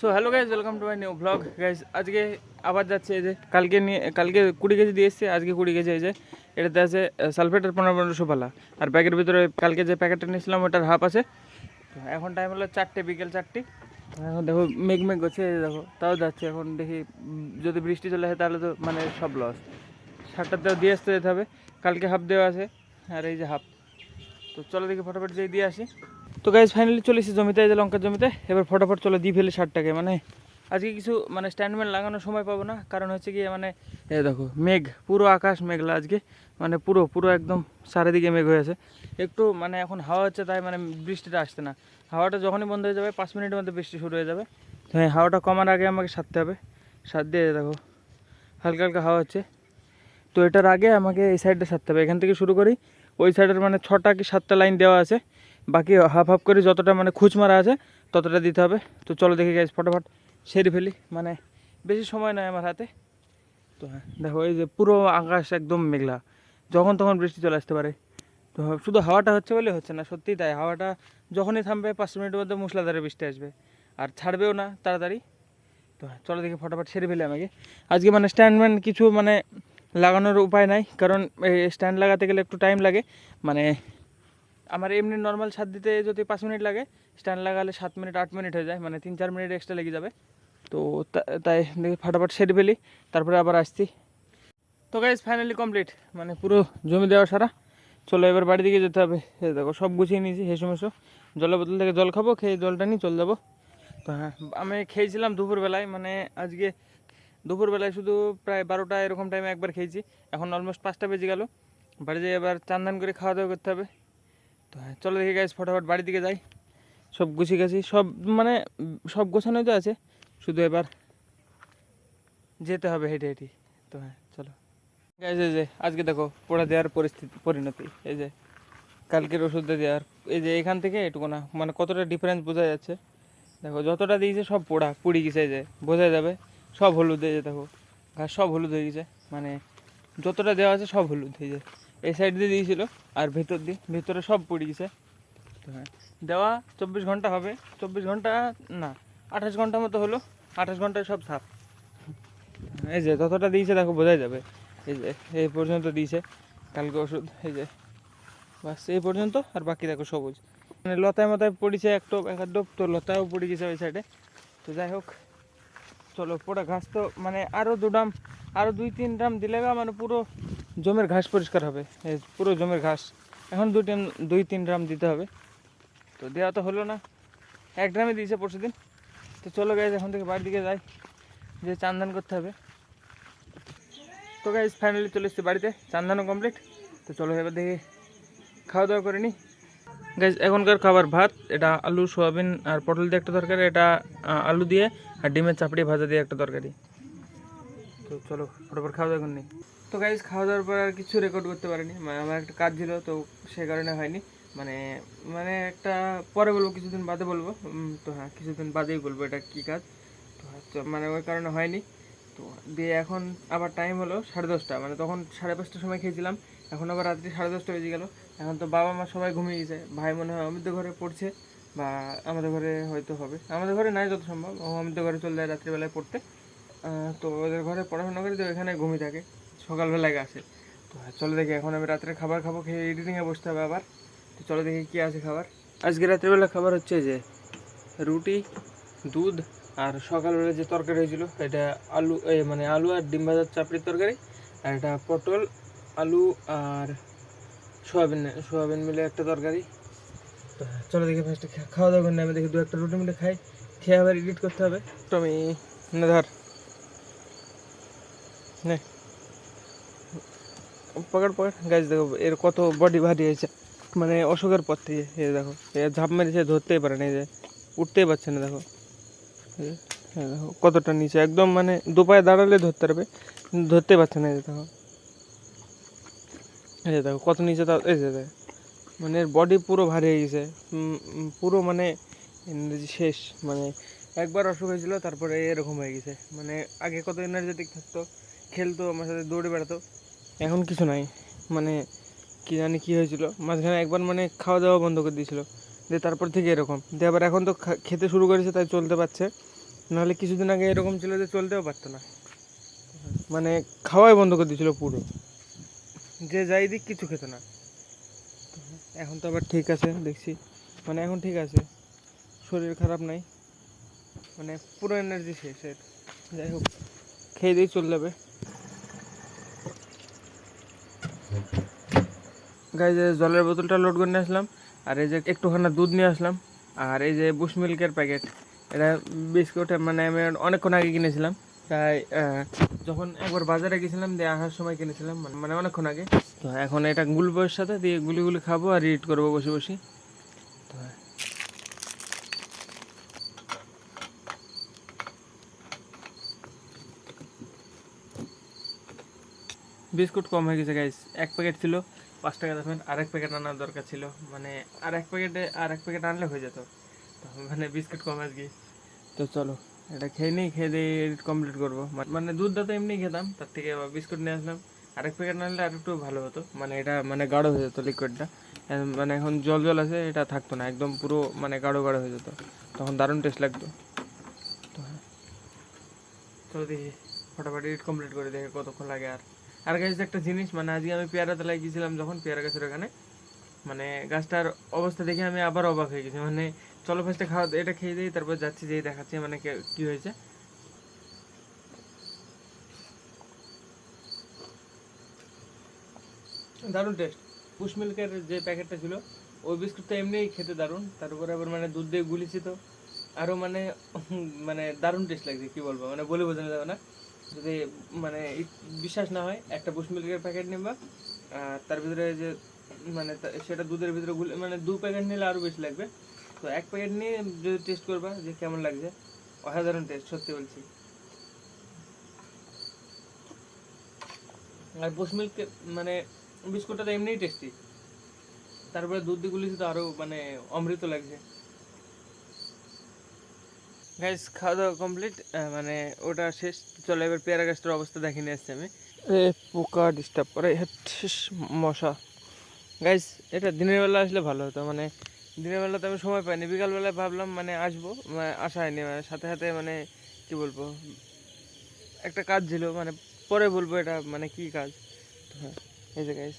So hello guys welcome to my new blog guys আজকে আবার যাচ্ছে এই যে, কালকে নিয়ে, কালকে কুড়ি কেজি দিয়ে এসছে, আজকে কুড়ি কেজি এই যে, এটাতে আছে সালফেটের পনেরো পনেরোশো পালা আর প্যাকেটের ভিতরে কালকে যে প্যাকেটটা নিয়েছিলাম, ওটার হাফ আছে। তো এখন টাইম হলো চারটে, বিকেল চারটে। এখন দেখো, মেঘ মেঘ এই দেখো, তাও যাচ্ছে। এখন দেখি যদি বৃষ্টি চলে আসে, তাহলে তো মানে সব লস সাতটাতেও দিয়ে আসতে যেতে হবে। কালকে হাফ দেওয়া আছে, আর এই যে হাফ তো চলো দেখি, ফটাফট যেয়ে দিয়ে আসি। তো গাইজ ফাইনালি চলে এসেছি জমিতে, এই যে লঙ্কার জমিতে। এবার ফটাফট চলে দিয়ে ফেলি শার্টটাকে মানে আজকে কিছু মানে স্ট্যান্ডম্যান লাগানোর সময় পাবো না। কারণ হচ্ছে কি মানে এই দেখো, মেঘ, পুরো আকাশ মেঘলা আজকে। মানে পুরো পুরো একদম চারিদিকে মেঘ হয়ে আছে। একটু মানে এখন হাওয়া হচ্ছে, তাই মানে বৃষ্টিটা আসছে না। হাওয়াটা যখনই বন্ধ হয়ে যাবে, পাঁচ মিনিটের মধ্যে বৃষ্টি শুরু হয়ে যাবে। তো হ্যাঁ হাওয়াটা কমার আগে আমাকে সারতে হবে। সার দিয়ে দেখো, হালকা হালকা হাওয়া হচ্ছে। তো এটার আগে আমাকে এই সাইডটা সারতে হবে। এখান থেকে শুরু করি। ওই সাইডের মানে ছটা কি সাতটা লাইন দেওয়া আছে। বাকি হাফ হাফ করে যতটা মানে খুঁজ মারা আছে ততটা দিতে হবে। তো চলো দেখি গাইজ ফটাফট সেরে ফেলি। মানে বেশি সময় নয় আমার হাতে। তো হ্যাঁ দেখো এই যে পুরো আকাশ একদম মেঘলা। যখন তখন বৃষ্টি চলে আসতে পারে। তো শুধু হাওয়াটা হচ্ছে বলে হচ্ছে না সত্যিই তাই। হাওয়াটা যখনই থামবে পাঁচ মিনিটের মধ্যে মুসলাধারে বৃষ্টি আসবে। আর ছাড়বেও না তাড়াতাড়ি। তো হ্যাঁ, চলো দেখি ফটাফট সেরে ফেলি আমাকে। আজকে মানে স্ট্যান্ডম্যান কিছু মানে লাগানোর উপায় নাই। কারণ স্ট্যান্ড লাগাতে গেলে একটু টাইম লাগে। মানে আমার এমনি নর্মাল ছাদ দিতে যদি পাঁচ মিনিট লাগে স্ট্যান্ড লাগালে সাত মিনিট আট মিনিট হয়ে যায় মানে তিন চার মিনিট এক্সট্রা লেগে যাবে। তো তাই ফাটাফাট সেরে ফেলি, তারপরে আবার আসছি। তো গাইজ ফাইনালি কমপ্লিট মানে পুরো জমি দেওয়া সারা। চলো এবার বাড়ি দিকে যেতে হবে। দেখো, সব গুছিয়ে নিয়েছি, হেসো মেসো। জলের বোতল থেকে জল খাব, খেয়ে জলটা নিয়ে চলে যাব। তো হ্যাঁ আমি খেয়েছিলাম দুপুরবেলায় মানে আজকে দুপুরবেলায় শুধু প্রায় বারোটা এরকম টাইমে একবার খেয়েছি। এখন অলমোস্ট পাঁচটা বেজে গেল। বাড়ি যেয়ে এবার চান করে খাওয়া দাওয়া করতে হবে। তো হ্যাঁ চলো দেখি গাছ ফটাফট বাড়ির দিকে যাই। সব গুছিয়ে গেছি, সব মানে সব গোছানোই তো আছে, শুধু এবার যেতে হবে হেঁটে হেঁটে। তো হ্যাঁ চলো। গাইজ এই যে, আজকে দেখো, পোড়া দেওয়ার পরিস্থিতি, পরিণতি। এই যে, কালকের ওষুধটা দেওয়ার, এই যে এখান থেকে এটুকু না মানে কতটা ডিফারেন্স বোঝা যাচ্ছে। দেখো, যতটা দিয়েছে সব পোড়া, পুড়ি গেছে যে, বোঝা যাবে। সব হলুদ হয়ে যে দেখো ঘাস সব হলুদ হয়ে গেছে মানে যতটা দেওয়া আছে সব হলুদ হয়ে যায় এই সাইড দিয়ে দিয়েছিল, আর ভেতর দিয়ে, ভেতরে সব পড়ে গেছে। হ্যাঁ দেওয়া চব্বিশ ঘণ্টা হবে। চব্বিশ ঘণ্টা, না, আঠাশ ঘণ্টা মতো হলো। আঠাশ ঘন্টায় সব সাফ। এই যে যতটা দিয়েছে, দেখো, বোঝাই যাবে। এই যে, এই পর্যন্ত দিয়েছে। কালকে ওষুধ, এই যে, বাস, এই পর্যন্ত, আর বাকি দেখো সবুজ। মানে লতায় মতায় পড়েছে এক টোপ, এক আধ তো লতাও পড়ে গেছে ওই সাইডে তো যাই হোক, চলো, পোড়া ঘাস তো মানে আরও দু ড্রাম আরও দুই তিন ড্রাম দিলে মানে পুরো জমির ঘাস পরিষ্কার হবে। পুরো জমির ঘাস। এখন দুই তিন দুই তিন ড্রাম দিতে হবে। তো দেওয়া তো হলো না। এক ড্রামে দিয়েছে পরশু দিন তো চলো গাইজ এখন থেকে বাড়ির দিকে যাই। যে চান্দান করতে হবে। তো গাইজ ফাইনালি চলে এসেছি বাড়িতে। চান্দানো কমপ্লিট তো চলো এবার দেখি। খাওয়া দাওয়া করে নিই গাইজ এখনকার খাবার ভাত। এটা আলু, সোয়াবিন আর পটল দিয়ে একটা তরকারি। এটা আলু দিয়ে আর ডিমের চাপড়ি ভাজা দিয়ে একটা তরকারি। তো চলো ফটোফট খাওয়া দাওয়া করে নিই। তো গাইজ খাওয়া দাওয়ার পর আর কিছু রেকর্ড করতে পারিনি। মানে আমার একটা কাজ ছিল তো সে কারণে হয়নি। মানে মানে একটা পরে বলব কিছুদিন বাদে বলব। তো হ্যাঁ কিছুদিন বাদেই বলব এটা কী কাজ। তো হ্যাঁ, মানে ওই কারণে হয়নি। তো দিয়ে এখন আবার টাইম হলো সাড়ে দশটা। মানে তখন সাড়ে পাঁচটার সময় খেয়েছিলাম। এখন আবার রাত্রি সাড়ে দশটা বেজে গেল। এখন তো বাবা মা সবাই ঘুমিয়ে গেছে। ভাই মনে হয় অমিত ঘরে পড়ছে বা আমাদের ঘরে হয়তো হবে। আমাদের ঘরে নাই যত সম্ভব। অমিত ঘরে চলে যায় রাত্রিবেলায় পড়তে। তো ওদের ঘরে পড়াশোনা করে, তো এখানে ঘুমিয়ে থাকে সকালবেলায় আসে তো চলো দেখি, এখন আমি রাত্রে খাবার খাব, খেয়ে এডিটিংয়ে বসতে হবে আবার। তো চলো দেখি কী আছে খাবার। আজকে রাত্রিবেলা খাবার হচ্ছে যে রুটি, দুধ আর সকালবেলা যে তরকারি হয়েছিল, এটা আলু মানে আলু আর ডিম ভাজার চাপড়ির তরকারি আর এটা পটল, আলু আর সোয়াবিন সোয়াবিন মিলে একটা তরকারি। তো চলো দেখি ফার্স্টে খাওয়া দাওয়া করে আমি দেখি দু একটা রুটি মিলে খাই, খেয়ে আবার এডিট করতে হবে। তো আমি ধর। Pocket pocket. গাছ দেখো, এর কত বডি ভারী হয়েছে। মানে অসুখের পর থেকে যে দেখো, এ ঝাঁপ মেরেছে ধরতেই পারে না যে উঠতেই পারছে না, দেখো। দেখো, কতটা নিচে, একদম মানে দু পায়ে দাঁড়ালে ধরতে পারবে ধরতে পারছে না, এই দেখো। এই দেখো, কত নিচে তা, এই যে মানে এর বডি পুরো ভারী হয়ে গেছে পুরো মানে এনার্জি শেষ মানে একবার অসুখ হয়েছিল, তারপরে এরকম হয়ে গেছে। মানে আগে কত এনার্জেটিক থাকতো খেলতো, আমার সাথে দৌড়ে বেড়াতো। এখন কিছু নাই। মানে কি জানি কি হয়েছিল, মাঝখানে একবার মানে খাওয়া দাওয়া বন্ধ করে দিয়েছিল। দিয়ে তারপর থেকে এরকম। দিয়ে আবার এখন তো খেতে শুরু করেছে, তাই চলতে পারছে। নাহলে কিছুদিন আগে এরকম ছিল যে চলতেও পারতো না। মানে খাওয়াই বন্ধ করে দিয়েছিল পুরো। যে যাই দিক কিছু খেত না। এখন তো আবার ঠিক আছে, দেখছি। মানে এখন ঠিক আছে। শরীর খারাপ নাই। মানে পুরো এনার্জি শেষ যাই হোক, খেয়ে দিয়ে চলে যাবে। গাই যে জলের বোতলটা লোড করে নিয়ে আসলাম, আর এই যে একটুখানা দুধ নিয়ে আসলাম, আর এই যে বুশ মিল্কের প্যাকেট এটা বিস্কুট মানে আমি অনেকক্ষণ আগে কিনেছিলাম তাই যখন একবার বাজারে গেছিলাম, দিয়ে আসার সময় কিনেছিলাম, মানে- মানে অনেকক্ষণ আগে। তো এখন এটা গুলবইয়ের সাথে দিয়ে গুলি গুলি খাব আর রিড করব বসে বসে। তো বিস্কুট কম হয়ে গেছে গাইস এক প্যাকেট ছিল। পাঁচ টাকা দামের আরেক প্যাকেট আনার দরকার ছিল। মানে আর এক প্যাকেটে আর এক প্যাকেট আনলে হয়ে যেত। মানে বিস্কুট কম আজকে। তো চলো, এটা খেয়ে নিই, খেয়ে দিয়ে এডিট কমপ্লিট করব। মানে দুধটা তো এমনি খেতাম, তার থেকে বিস্কুট নিয়ে আসলাম। আরেক প্যাকেট আনলে আর একটু ভালো হতো। মানে এটা মানে গাঢ় হয়ে যেত লিকুইডটা মানে এখন জল জল আছে, এটা থাকতো না। একদম পুরো মানে গাঢ় গাঢ় হয়ে যেত। তখন দারুণ টেস্ট লাগতো। তো হ্যাঁ। চলো দেখি, ফটাফট এডিট কমপ্লিট করে দেখে কতক্ষণ লাগে আর। আর গাছ একটা জিনিস মানে আজকে আমি পেয়ারা তলায় গিয়েছিলাম যখন পেয়ারা গাছের ওখানে মানে গাছটার অবস্থা দেখে আমি আবার অবাক হয়ে গেছি। মানে চলো ফার্স্টে খাওয়া এটা খেয়ে দিই, তারপর যাচ্ছি যেই দেখাচ্ছি মানে কে- হয়েছে। দারুণ টেস্ট পুষ মিল্কের যে প্যাকেটটা ছিল, ওই বিস্কুটটা এমনিই খেতে দারুণ। তার উপরে আবার মানে দুধ দিয়ে গুলিছি তো। আরও মানে মানে দারুণ টেস্ট লাগছে, কি বলব? মানে বলে বোঝানো যাবে না। যদি মানে বিশ্বাস না হয়, একটা পুষ মিল্কের প্যাকেট নিবা, আর তার ভিতরে যে মানে সেটা দুধের ভিতরে গুলে মানে দু প্যাকেট নিলে আরও বেশি লাগবে। তো এক প্যাকেট নিয়ে যদি টেস্ট করবা যে কেমন লাগছে, অসাধারণ টেস্ট সত্যি বলছি। আর পোস্ট মিল্ক মানে বিস্কুটটা তো এমনিই টেস্টি তারপরে দুধ দিয়ে গুলিছি তো আরও মানে অমৃত লাগছে। গাইস খাওয়া দাওয়া কমপ্লিট মানে ওটা শেষ। চলো, এবার পেয়ারা গাছটার অবস্থা দেখে নিয়ে আসছি আমি। এ, পোকা ডিস্টার্ব করে শেষ, মশা। গাইস এটা দিনের বেলা আসলে ভালো হতো মানে দিনের বেলাতে আমি সময় পাইনি। বিকালবেলায় ভাবলাম মানে আসব মানে আসা হয়নি মানে সাথে সাথে মানে কি বলব, একটা কাজ ছিল মানে পরে বলব এটা মানে কি কাজ। হ্যাঁ এই যে গাইস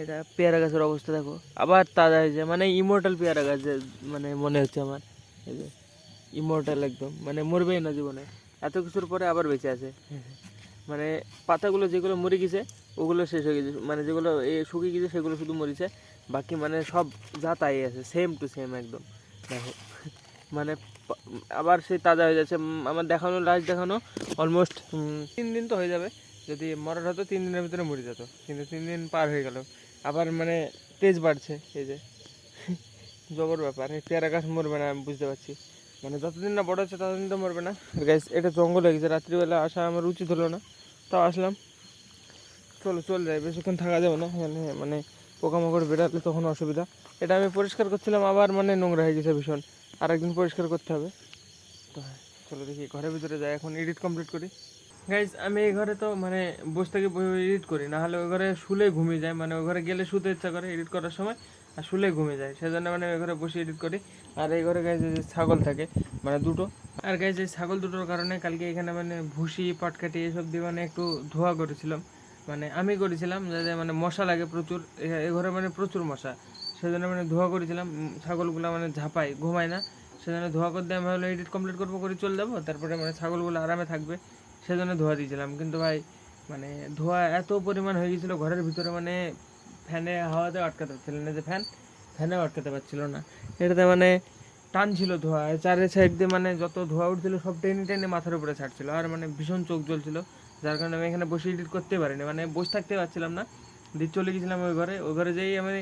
এটা পেয়ারা গাছের অবস্থা দেখো। আবার তাজা হয়েছে মানে ইমোর্টাল পেয়ারা গাছ মানে মনে হচ্ছে আমার। এই যে। ইমোর্টাল একদম। মানে মরবেই না জীবনে। এত কিছুর পরে আবার বেঁচে আছে। মানে পাতাগুলো যেগুলো মরে গেছে, ওগুলো শেষ হয়ে গেছে। মানে যেগুলো শুকিয়ে গেছে, সেগুলো শুধু মরেছে। বাকি মানে সব যা তাই আছে সেম টু সেম একদম। দেখো। মানে আবার সেই তাজা হয়ে যাচ্ছে। আমার দেখানো লাস্ট দেখানো অলমোস্ট তিন দিন তো হয়ে যাবে। যদি মরার হতো, তিন দিনের ভিতরে মরে যেত। কিন্তু তিন দিন পার হয়ে গেল। আবার মানে তেজ বাড়ছে, এই যে। জবর ব্যাপার। পেয়ারা গাছ মরবে না, আমি বুঝতে পারছি। মানে যতদিন না বড় হচ্ছে, ততদিন তো মরবে না। গাইস এটা জঙ্গল হয়ে গেছে। রাত্রিবেলা আসা আমার উচিত হলো না। তাও আসলাম। চলো, চলে যাই। বেশিক্ষণ থাকা যাবে না। মানে মানে পোকামাকড় বেরালে তখন অসুবিধা। এটা আমি পরিষ্কার করছিলাম, আবার মানে নোংরা হয়ে গেছে ভীষণ। আর একদিন পরিষ্কার করতে হবে। তো হ্যাঁ চলো দেখি, ঘরের ভিতরে যাই। এখন এডিট কমপ্লিট করি। গাইজ আমি এই ঘরে তো মানে বসে থেকে এডিট করি। না হলে ওই ঘরে শুলে ঘুমিয়ে যায়। মানে ওই ঘরে গেলে শুতে ইচ্ছা করে এডিট করার সময়, আর শুলে ঘুমিয়ে যায়। সেজন্য মানে ওই ঘরে বসে এডিট করি। আর এই ঘরে গাইজ যে ছাগল থাকে মানে দুটো। আর গাইজ এই ছাগল দুটোর কারণে কালকে এখানে মানে ভুসি পাটকাটি এসব দিয়ে মানে একটু ধোয়া করেছিলাম। মানে আমি করেছিলাম, যাতে মানে মশা লাগে প্রচুর। এ- ঘরে মানে প্রচুর মশা। সেজন্য মানে ধোয়া করেছিলাম ছাগলগুলো মানে ঝাপায়, ঘুমায় না। সেজন্য ধোয়া করতে আমি ভাবলাম এডিট কমপ্লিট করব, করে চলে যাব। তারপরে মানে ছাগলগুলো আরামে থাকবে। সেজন্য ধোয়া দিয়েছিলাম। কিন্তু ভাই মানে ধোয়া এত পরিমাণ হয়ে গেছিল, ঘরের ভিতরে মানে ফ্যানে হাওয়াতে আটকাতে পারছিল না। যে ফ্যান ফ্যানেও আটকাতে পারছিল না। এটাতে মানে টান ছিল ধোয়া। চারের সাইড দিয়ে মানে যত ধোয়া উঠছিল সব টেনে টেনে মাথার উপরে ছাড়ছিল আর মানে ভীষণ চোখ জ্বলছিল। যার কারণে আমি এখানে বসে এডিট করতে পারিনি। মানে বসে থাকতে পারছিলাম না। দিয়ে চলে গেছিলাম ওই ঘরে। ওই ঘরে যেই আমি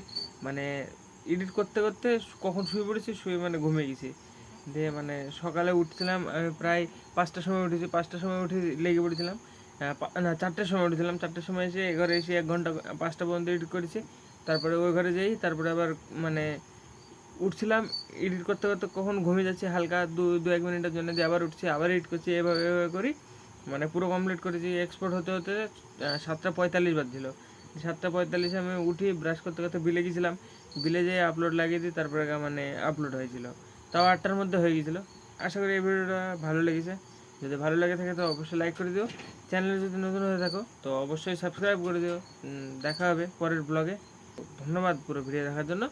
মানে এডিট করতে করতে কখন শুয়ে পড়েছি, শুয়ে মানে ঘুমিয়ে গেছি। দিয়ে মানে সকালে উঠছিলাম আমি প্রায় পাঁচটার সময় উঠেছি। পাঁচটার সময় উঠে লেগে পড়েছিলাম। না, চারটের সময় উঠেছিলাম। চারটের সময় এসে এ ঘরে এসে এক ঘণ্টা, পাঁচটা পর্যন্ত এডিট করেছি। তারপরে ওই ঘরে যাই, তারপরে আবার মানে উঠছিলাম এডিট করতে করতে কখন ঘুমিয়ে যাচ্ছে হালকা দু দু, এক মিনিটের জন্য যে আবার উঠছি, আবার এডিট করছি, এভাবে এভাবে করি। মানে পুরো কমপ্লিট করেছি এক্সপোর্ট হতে হতে সাতটা পঁয়তাল্লিশ বাজছিল। সাতটা পঁয়তাল্লিশে আমি উঠি ব্রাশ করতে করতে বিলে গেছিলাম। বিলে যেয়ে আপলোড লাগিয়ে দিই, তারপরে মানে আপলোড হয়েছিল। তাও আটটার মধ্যে হয়ে গেছিল। আশা করি এই ভিডিওটা ভালো লেগেছে। যদি ভালো লেগে থাকে তো অবশ্যই লাইক করে দিও। চ্যানেলে যদি নতুন হয়ে থাকো, তো অবশ্যই সাবস্ক্রাইব করে দিও। দেখা হবে পরের ব্লগে ধন্যবাদ পুরো ভিডিও দেখার জন্য।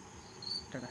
টাটা।